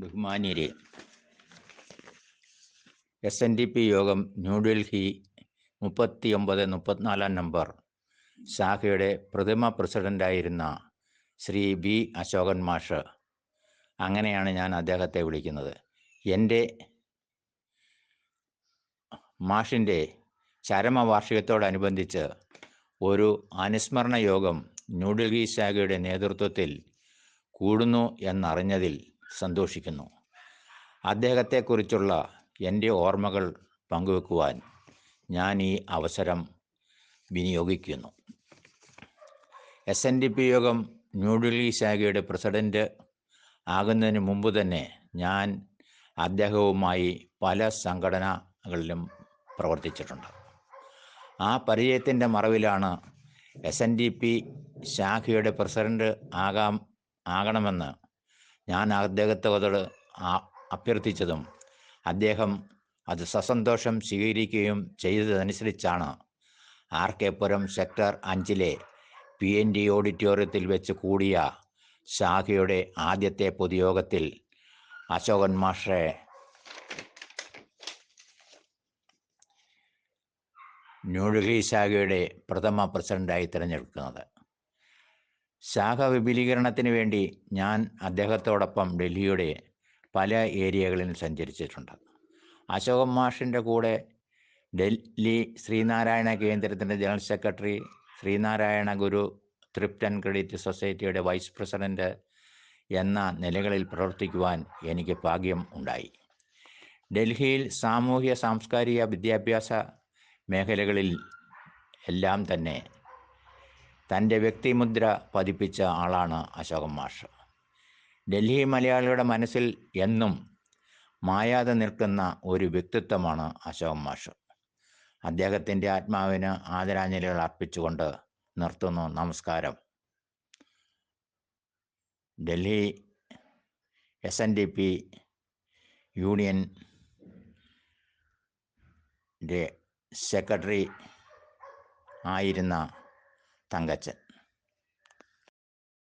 ബഹുമാന്യരെ S N D P യോഗം ന്യൂഡൽഹി മുപ്പത്തി ഒമ്പത് മുപ്പത്തിനാലാം നമ്പർ. ശാഖയുടെ പ്രഥമ പ്രസിഡന്റായിരുന്ന ശ്രീ ബി അശോകൻ മാഷ്. അങ്ങനെയാണ് ഞാൻ അദ്ദേഹത്തെ വിളിക്കുന്നത്. എന്റെ മാഷിന്റെ ചരമവാർഷികത്തോടനുബന്ധിച്ച് ഒരു അനുസ്മരണ യോഗം ന്യൂഡൽഹി ശാഖയുടെ നേതൃത്വത്തിൽ കൂടുന്നു എന്നറിഞ്ഞതിൽ സന്തോഷിക്കുന്നു. അദ്ദേഹത്തെക്കുറിച്ചുള്ള എന്റെ ഓർമ്മകൾ പങ്കുവെക്കുവാൻ ഞാൻ ഈ അവസരം വിനിയോഗിക്കുന്നു. എസ് എൻ ഡി പി യോഗം ന്യൂഡൽഹി ശാഖയുടെ പ്രസിഡന്റ് ആകുന്നതിന് മുമ്പ് തന്നെ ഞാൻ അദ്ദേഹവുമായി പല സംഘടനകളിലും പ്രവർത്തിച്ചിട്ടുണ്ട്. ആ പരിചയത്തിന്റെ മറവിലാണ് എസ് എൻ ഡി പി ശാഖയുടെ പ്രസിഡന്റ് ആകാം ആകണമെന്ന് ഞാൻ അദ്ദേഹത്തോട് അഭ്യർത്ഥിച്ചതും അദ്ദേഹം അത് സസന്തോഷം സ്വീകരിക്കുകയും ചെയ്തതനുസരിച്ചാണ്. ആർ. കെ. പുരം സെക്ടർ അഞ്ചിലെ പി. എൻ. ഡി. ഓഡിറ്റോറിയത്തിൽ വെച്ച് കൂടിയ ശാഖയുടെ ആദ്യത്തെ പൊതുയോഗത്തിൽ അശോകൻ മാഷെ ന്യൂഡൽഹി ശാഖയുടെ പ്രഥമ പ്രസിഡന്റായി തിരഞ്ഞെടുക്കുന്നത്. ശാഖ വിപുലീകരണത്തിന് വേണ്ടി ഞാൻ അദ്ദേഹത്തോടൊപ്പം ഡൽഹിയുടെ പല ഏരിയകളിൽ സഞ്ചരിച്ചിട്ടുണ്ട്. അശോകൻ മാഷിന്റെ കൂടെ ഡൽഹി ശ്രീനാരായണ കേന്ദ്രത്തിന്റെ general secretary Sreenarayana Guru thrift and credit സൊസൈറ്റിയുടെ വൈസ് പ്രസിഡന്റ് എന്ന നിലകളിൽ പ്രവർത്തിക്കുവാൻ എനിക്ക് ഭാഗ്യം ഉണ്ടായി. ഡൽഹിയിൽ സാമൂഹ്യ സാംസ്കാരിക വിദ്യാഭ്യാസ മേഖലകളിൽ എല്ലാം തന്നെ തന്റെ വ്യക്തിമുദ്ര പതിപ്പിച്ച ആളാണ് അശോകൻ മാഷ്. ഡൽഹി മലയാളികളുടെ മനസ്സിൽ എന്നും മായാതെ നിൽക്കുന്ന ഒരു വ്യക്തിത്വമാണ് അശോകൻ മാഷ്. അദ്ദേഹത്തിന്റെ ആത്മാവിന് ആദരാഞ്ജലികൾ അർപ്പിച്ചുകൊണ്ട് നിർത്തുന്നു. നമസ്കാരം. Delhi S N D P union secretary ആയിരുന്ന தங்கச்சன்